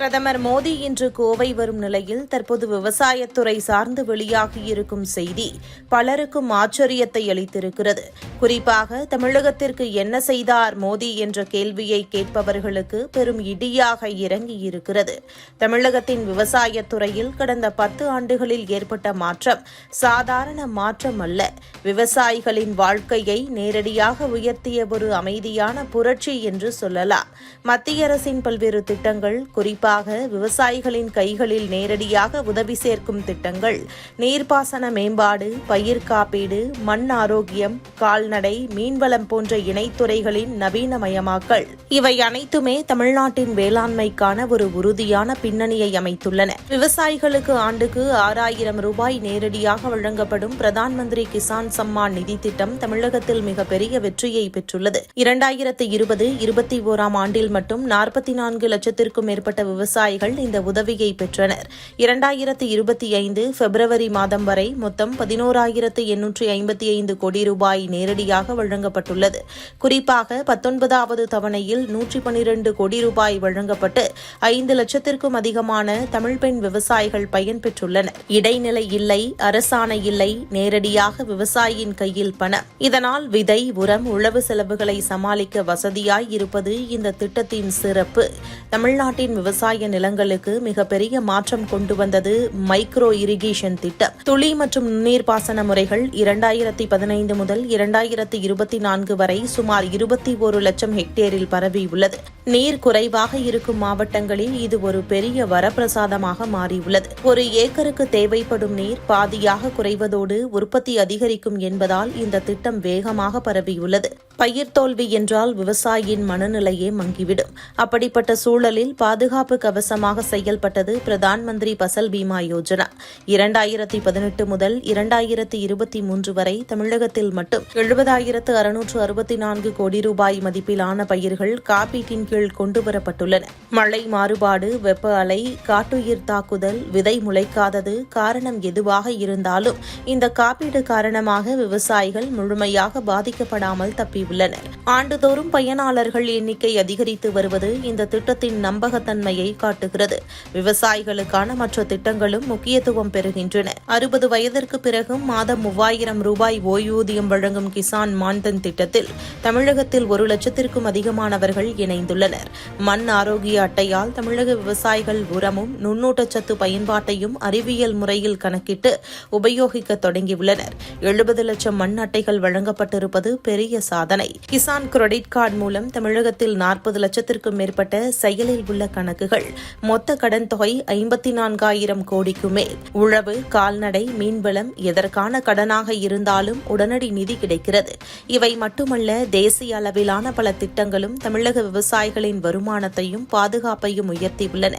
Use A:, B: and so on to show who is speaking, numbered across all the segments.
A: பிரதமர் மோடி இன்று கோவை வரும் நிலையில் தற்போது விவசாயத்துறை சார்ந்து வெளியாகியிருக்கும் செய்தி பலருக்கும் ஆச்சரியத்தை அளித்திருக்கிறது. குறிப்பாக தமிழகத்திற்கு என்ன செய்தார் மோடி என்ற கேள்வியை கேட்பவர்களுக்கு பெரும் இடியாக இறங்கியிருக்கிறது. தமிழகத்தின் விவசாயத்துறையில் கடந்த பத்து ஆண்டுகளில் ஏற்பட்ட மாற்றம் சாதாரண மாற்றம் அல்ல. விவசாயிகளின் வாழ்க்கையை நேரடியாக உயர்த்திய ஒரு அமைதியான புரட்சி என்று சொல்லலாம். மத்திய அரசின் பல்வேறு திட்டங்கள் குறிப்பாக விவசாயிகளின் கைகளில் நேரடியாக உதவி சேர்க்கும் திட்டங்கள். நீர்ப்பாசன மேம்பாடு பயிர் காப்பீடு மண் ஆரோக்கியம் கால்நடை மீன்வளம் போன்ற இணைத்துறைகளின் நவீனமயமாக்கல். இவை அனைத்துமே தமிழ்நாட்டின் வேளாண்மைக்கான ஒரு உறுதியான பின்னணியை அமைத்துள்ளன. விவசாயிகளுக்கு ஆண்டுக்கு ஆறாயிரம் ரூபாய் நேரடியாக வழங்கப்படும் பிரதான் மந்திரி கிசான் சம்மான் நிதி திட்டம் தமிழகத்தில் மிகப்பெரிய வெற்றியை பெற்றுள்ளது. இரண்டாயிரத்து இருபது இருபத்தி ஓராம் ஆண்டில் மட்டும் நாற்பத்தி நான்கு லட்சத்திற்கும் மேற்பட்ட விவசாயிகள் இந்த உதவியை பெற்றனர். இரண்டாயிரத்து இருபத்தி ஐந்து பிப்ரவரி மாதம் வரை மொத்தம் பதினோராயிரத்து எண்ணூற்றி ஐம்பத்தி ஐந்து கோடி ரூபாய் நேரடியாக வழங்கப்பட்டுள்ளது. குறிப்பாக பத்தொன்பதாவது தவணையில் நூற்றி பனிரெண்டு கோடி ரூபாய் வழங்கப்பட்டு ஐந்து லட்சத்திற்கும் அதிகமான தமிழ் பெண் விவசாயிகள் பயன்பெற்றுள்ளனர் இடைநிலை இல்லை அரசாணை இல்லை நேரடியாக விவசாயியின் கையில் பணம். இதனால் விதை உரம் உழவு செலவுகளை சமாளிக்க வசதியாய் இருப்பது இந்த திட்டத்தின் சிறப்பு. தமிழ்நாட்டின் விவசாய நிலங்களுக்கு மிகப்பெரிய மாற்றம் கொண்டு வந்தது மைக்ரோ இரிகேஷன் திட்டம். துளி மற்றும் நீர்ப்பாசன பாசன முறைகள் இரண்டாயிரத்தி பதினைந்து முதல் இரண்டாயிரத்தி இருபத்தி நான்கு வரை சுமார் இருபத்தி ஒரு லட்சம் ஹெக்டேரில் பரவியுள்ளது நீர் குறைவாக இருக்கும் மாவட்டங்களில் இது ஒரு பெரிய வரப்பிரசாதமாக மாறியுள்ளது ஒரு ஏக்கருக்கு தேவைப்படும் நீர் பாதியாக குறைவதோடு உற்பத்தி அதிகரிக்கும் என்பதால் இந்த திட்டம் வேகமாக பரவியுள்ளது. பயிர் தோல்வி என்றால் விவசாயியின் மனநிலையே மங்கிவிடும். அப்படிப்பட்ட சூழலில் பாதுகாப்பு கவசமாக செயல்பட்டது பிரதான் மந்திரி பசல் பீமா யோஜனா. இரண்டாயிரத்தி பதினெட்டு முதல் இரண்டாயிரத்தி இருபத்தி மூன்று வரை தமிழகத்தில் மட்டும் எழுபதாயிரத்து அறுநூற்று அறுபத்தி நான்கு கோடி ரூபாய் மதிப்பிலான பயிர்கள் காப்பீட்டின் கீழ் கொண்டுவரப்பட்டுள்ளன மழை மாறுபாடு வெப்ப அலை காட்டுயிர் தாக்குதல் விதை முளைக்காதது காரணம் எதுவாக இருந்தாலும் இந்த காப்பீடு காரணமாக விவசாயிகள் முழுமையாக பாதிக்கப்படாமல் தப்பியுள்ளனர் ஆண்டுதோறும் பயனாளர்கள் எண்ணிக்கை அதிகரித்து வருவது இந்த திட்டத்தின் நம்பகத்தன்மையை காட்டுகிறது. விவசாயிகளுக்கான மற்ற திட்டங்களும் முக்கியத்துவம் பெறுகின்றன. அறுபது வயதிற்கு பிறகும் மாதம் மூவாயிரம் ரூபாய் ஓய்வூதியம் வழங்கும் கிசான் மான்தன் திட்டத்தில் தமிழகத்தில் ஒரு லட்சத்திற்கும் அதிகமானவர்கள் இணைந்துள்ளனர். மண் ஆரோக்கிய அட்டையால் தமிழக விவசாயிகள் உரமும் நுண்ணூட்டச்சத்து பயன்பாட்டையும் அறிவியல் முறையில் கணக்கிட்டு உபயோகிக்க தொடங்கியுள்ளனர். எழுபது லட்சம் மண் அட்டைகள் வழங்கப்பட்டிருப்பது பெரிய சாதனை. கிசான் கிரெடிட் கார்டு மூலம் தமிழகத்தில் நாற்பது லட்சத்திற்கும் மேற்பட்ட செயலில் உள்ள கணக்குகள். மொத்த கடன் தொகை ஐம்பத்தி நான்காயிரம் கோடிக்கு மேல். உழவு கால்நடை மீன்வளம் எதற்கான கடனாக இருந்தாலும் உடனடி நிதி கிடைக்கிறது. இவை மட்டுமல்ல தேசிய அளவிலான பல திட்டங்களும் தமிழக விவசாயிகளின் வருமானத்தையும் பாதுகாப்பையும் உயர்த்தியுள்ளன.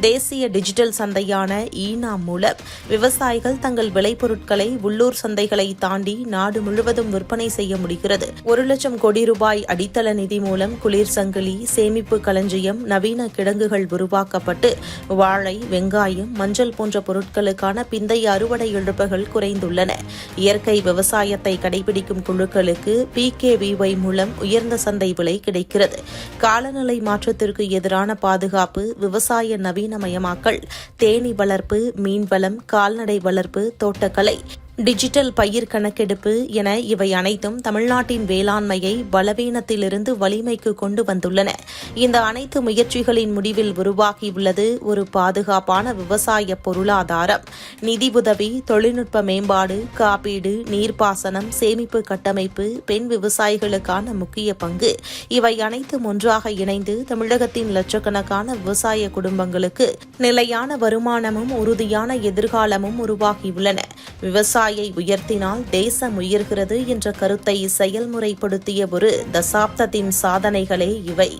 A: தேசிய டிஜிட்டல் சந்தையான ஈனா மூலம் விவசாயிகள் தங்கள் விளைபொருட்களை உள்ளூர் சந்தைகளை தாண்டி நாடு முழுவதும் விற்பனை செய்ய முடிகிறது. ஒரு லட்சம் லட்சம் கோடி ரூபாய் அடித்தள நிதி மூலம் குளிர் சங்கிலி சேமிப்பு களஞ்சியம் நவீன கிடங்குகள் உருவாக்கப்பட்டு வாழை வெங்காயம் மஞ்சள் போன்ற பொருட்களுக்கான பிந்தைய அறுவடை இழப்புகள் குறைந்துள்ளன. இயற்கை விவசாயத்தை கடைபிடிக்கும் குழுக்களுக்கு பிகேவிஒய் மூலம் உயர்ந்த சந்தை விலை கிடைக்கிறது. காலநிலை மாற்றத்திற்கு எதிரான பாதுகாப்பு விவசாய நவீனமயமாக்கல் தேனி வளர்ப்பு மீன்வளம் கால்நடை வளர்ப்பு தோட்டக்கலை. டிஜிட்டல் பயிர் கணக்கெடுப்பு என இவை அனைத்தும் தமிழ்நாட்டின் வேளாண்மையை பலவீனத்திலிருந்து வலிமைக்கு கொண்டு வந்துள்ளன. இந்த அனைத்து முயற்சிகளின் முடிவில் உருவாகியுள்ளது ஒரு பாதுகாப்பான விவசாய பொருளாதாரம். நிதி உதவி தொழில்நுட்ப மேம்பாடு காப்பீடு நீர்ப்பாசனம் சேமிப்பு கட்டமைப்பு பெண் விவசாயிகளுக்கான முக்கிய பங்கு. இவை அனைத்தும் ஒன்றாக இணைந்து தமிழகத்தின் லட்சக்கணக்கான விவசாய குடும்பங்களுக்கு நிலையான வருமானமும் உறுதியான எதிர்காலமும் உருவாகியுள்ளன. விவசாய உயர்த்தினால் தேசம் உயர்கிறது என்ற கருத்தை செயல்முறைப்படுத்திய ஒரு தசாப்தத்தின் சாதனைகளே இவை.